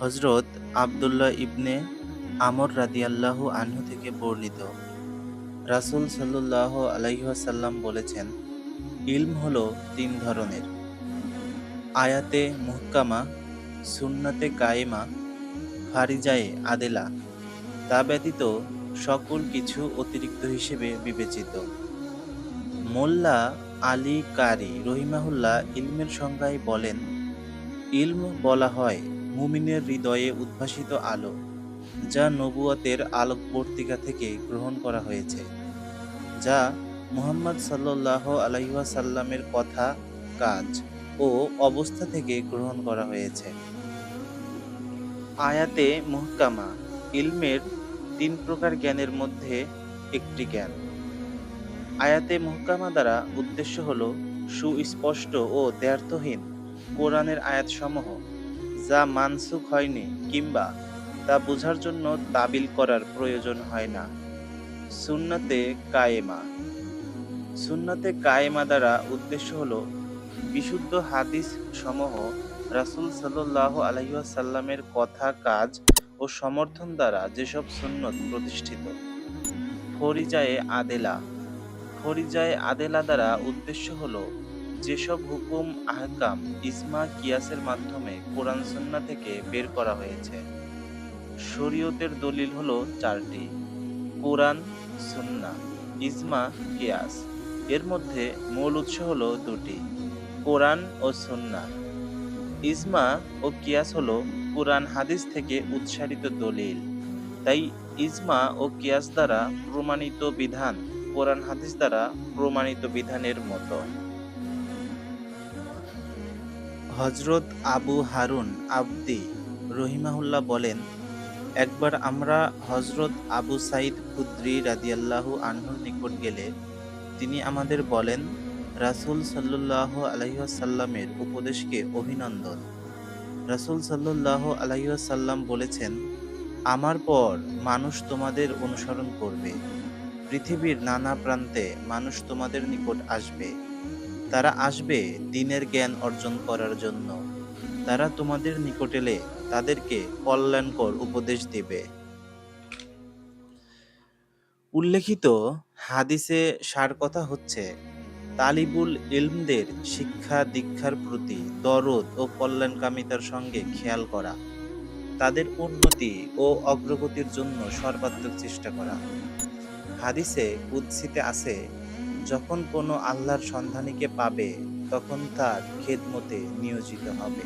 হজরত আবদুল্লাহ ইবনে আমর রাদিয়াল্লাহু আনহু থেকে বর্ণিত। রাসূল সাল্লাল্লাহু আলাইহি ওয়াসাল্লাম বলেছেন, ইলম হল তিন ধরনের। আয়াতে মুহকামা, সুন্নাতে কায়েমা, ফারিজায়ে আদেলা। তা ব্যতীত সকল কিছু অতিরিক্ত হিসেবে বিবেচিত। মোল্লা আলী কারি রহিমাহুল্লাহ ইলমের সংজ্ঞায় বলেন, ইলম বলা হয় মুমিনের হৃদয়ে উদ্ভাসিত আলো, যা নবুয়তের আলোকবর্তিকা থেকে গ্রহণ করা হয়েছে, যা মুহাম্মদ সাল্লাহ আলাইসাল্লামের কথা, কাজ ও অবস্থা থেকে গ্রহণ করা হয়েছে। আয়াতে মুহকামা, ইলমের তিন প্রকার জ্ঞানের মধ্যে একটি জ্ঞান। আয়াতে মুহকামা দ্বারা উদ্দেশ্য হল সুস্পষ্ট ও দ্ব্যর্থহীন কোরআনের আয়াতসমূহ যা মানসুখ হয়নি কিংবা তা বোঝার জন্য তাবিল করার প্রয়োজন হয় না। সুন্নাতে কায়েমা। সুন্নাতে কায়েমা দ্বারা উদ্দেশ্য হল বিশুদ্ধ হাদিস সমূহ রাসুল সাল্লাহ আলহিসাল্লামের কথা, কাজ ও সমর্থন দ্বারা যেসব সুন্নত প্রতিষ্ঠিত। ফরিজায়ে আদেলা। ফরিজায়ে আদেলা দ্বারা উদ্দেশ্য হল যেসব হুকুম, আহকাম ইসমা কিয়াসের মাধ্যমে কোরআন, সুন্না থেকে বের করা হয়েছে। শরীয়তের দলিল হলো চারটি। কোরআন, সুন্না, ইজমা, কিয়াস। এর মধ্যে মূল উৎস হলো দুটি, কোরআন ও সুন্না। ইজমা ও কিয়াস হলো কোরআন হাদিস থেকে উৎসারিত দলিল। তাই ইজমা ও কিয়াস দ্বারা প্রমাণিত বিধান কোরআন হাদিস দ্বারা প্রমাণিত বিধানের মতো। হজরত আবু হারুন আবদি রহিমাহুল্লাহ বলেন, একবার আমরা হজরত আবু সাইদ খুদ্রি রাদিয়াল্লাহু আনহুর নিকট গেলে তিনি আমাদের বলেন, রাসূল সাল্লাহ আলহিহাসাল্লামের উপদেশকে অভিনন্দন। রাসূল সাল্লাহ আলহিহাসাল্লাম বলেছেন, আমার পর মানুষ তোমাদের অনুসরণ করবে। পৃথিবীর নানা প্রান্তে মানুষ তোমাদের নিকট আসবে। তারা আসবে দিনের জ্ঞান অর্জন করার জন্য। তারা তোমাদের নিকটেলে তাদেরকে কল্যাণকর উপদেশ দিবে। উল্লেখিত হাদিসে সার কথা হচ্ছে, তালিবুল ইলমদের শিক্ষা দীক্ষার প্রতি দরদ ও কল্যাণকামিতার সঙ্গে খেয়াল করা, তাদের উন্নতি ও অগ্রগতির জন্য সর্বাত্মক চেষ্টা করা। হাদিসে কুৎসিতে আছে যখন কোনো আল্লাহর সন্ধানীকে পাবে তখন তার খেদমতে নিয়োজিত হবে।